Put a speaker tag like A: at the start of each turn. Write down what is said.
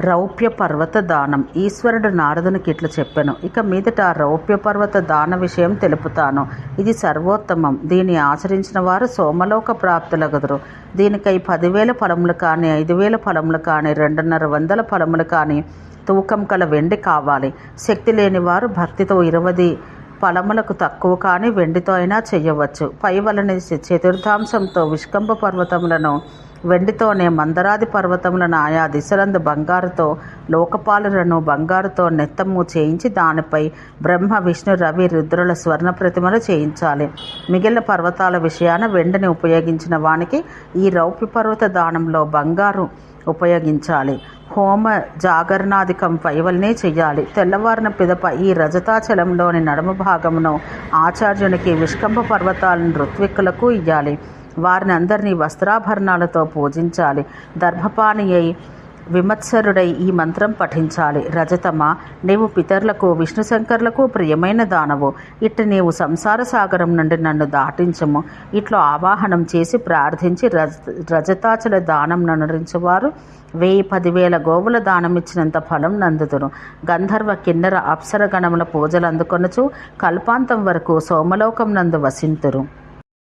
A: రౌప్య పర్వత దానం ఈశ్వరుడు నారదునికి ఇట్లు చెప్పాను. ఇక మీదట ఆ రౌప్య పర్వత దాన విషయం తెలుపుతాను. ఇది సర్వోత్తమం. దీన్ని ఆచరించిన వారు సోమలోక ప్రాప్తులగదురు. దీనికై పదివేల ఫలములు కానీ ఐదు వేల ఫలములు కానీ రెండున్నర వందల ఫలములు కానీ తూకం కల వెండి కావాలి. శక్తి లేని వారు భక్తితో ఇరవది ఫలములకు తక్కువ కానీ వెండితో అయినా చేయవచ్చు. పై వలని చతుర్థాంశంతో విష్కంభ పర్వతములను వెండితోనే మందరాది పర్వతములను ఆయా దిశలందు బంగారుతో లోకపాలులను బంగారుతో నెత్తము చేయించి దానిపై బ్రహ్మ విష్ణు రవి రుద్రుల స్వర్ణ ప్రతిమలు చేయించాలి. మిగిలిన పర్వతాల విషయాన వెండిని ఉపయోగించిన వానికి ఈ రౌప్య పర్వత దానంలో బంగారు ఉపయోగించాలి. హోమ జాగరణాధికం పైవల్నే చెయ్యాలి. తెల్లవారిన పిదప ఈ రజతాచలంలోని నడుమ భాగమును ఆచార్యునికి విష్కంభ పర్వతాలను ఋత్విక్కులకు ఇయ్యాలి. వారిని అందరినీ వస్త్రాభరణాలతో పూజించాలి. దర్భపాణి అయి విమత్సరుడై ఈ మంత్రం పఠించాలి. రజతమ నీవు పితరులకు విష్ణు శంకర్లకు ప్రియమైన దానవు. ఇట్టు నీవు సంసార సాగరం నుండి నన్ను దాటించము. ఇట్లా ఆవాహనం చేసి ప్రార్థించి రజ రజతాచల దానం ననరించేవారు. వెయ్యి పదివేల గోవుల దానమిచ్చినంత ఫలం నందుదురు గంధర్వ కిన్నెర అప్సరగణముల పూజలు అందుకొనచు కల్పాంతం వరకు సోమలోకం నందు వసింతురు.